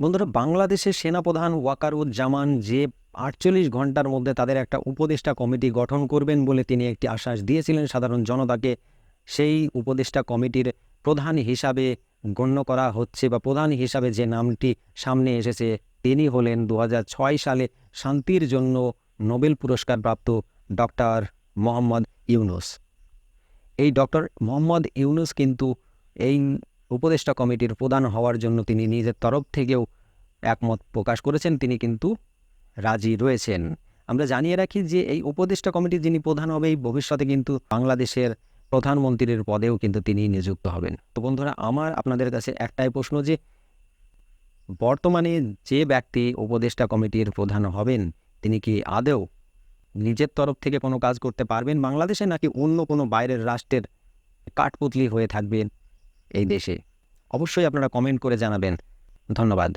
বন্ধুরা, বাংলাদেশের সেনাপ্রধান ওয়াকারুজ্জামান যে আটচল্লিশ ঘণ্টার মধ্যে তাদের একটা উপদেষ্টা কমিটি গঠন করবেন বলে তিনি একটি আশ্বাস দিয়েছিলেন সাধারণ জনতাকে, সেই উপদেষ্টা কমিটির প্রধান হিসাবে গণ্য করা হচ্ছে বা প্রধান হিসাবে যে নামটি সামনে এসেছে, তিনি হলেন দু হাজার ছয় সালে শান্তির জন্য নোবেল পুরস্কার প্রাপ্ত ডক্টর মোহাম্মদ ইউনুস। এই ডক্টর মোহাম্মদ ইউনুস কিন্তু এই উপদেষ্টা কমিটির প্রধান হওয়ার জন্য তিনি নিজের তরফ থেকেও একমত প্রকাশ করেছেন, তিনি কিন্তু রাজি রয়েছেন। আমরা জানিয়ে রাখি যে এই উপদেষ্টা কমিটির যিনি প্রধান হবে এই ভবিষ্যতে কিন্তু বাংলাদেশের প্রধানমন্ত্রীর পদেও কিন্তু তিনি নিযুক্ত হবেন। তো বন্ধুরা, আমার আপনাদের কাছে একটাই প্রশ্ন যে, বর্তমানে যে ব্যক্তি উপদেষ্টা কমিটির প্রধান হবেন, তিনি কি আদৌ নিজের তরফ থেকে কোনো কাজ করতে পারবেন বাংলাদেশে নাকি অন্য কোনো বাইরের রাষ্ট্রের কাঠপুতলি হয়ে থাকবেন? এই দেশে। অবশ্যই আপনারা কমেন্ট করে জানাবেন। ধন্যবাদ।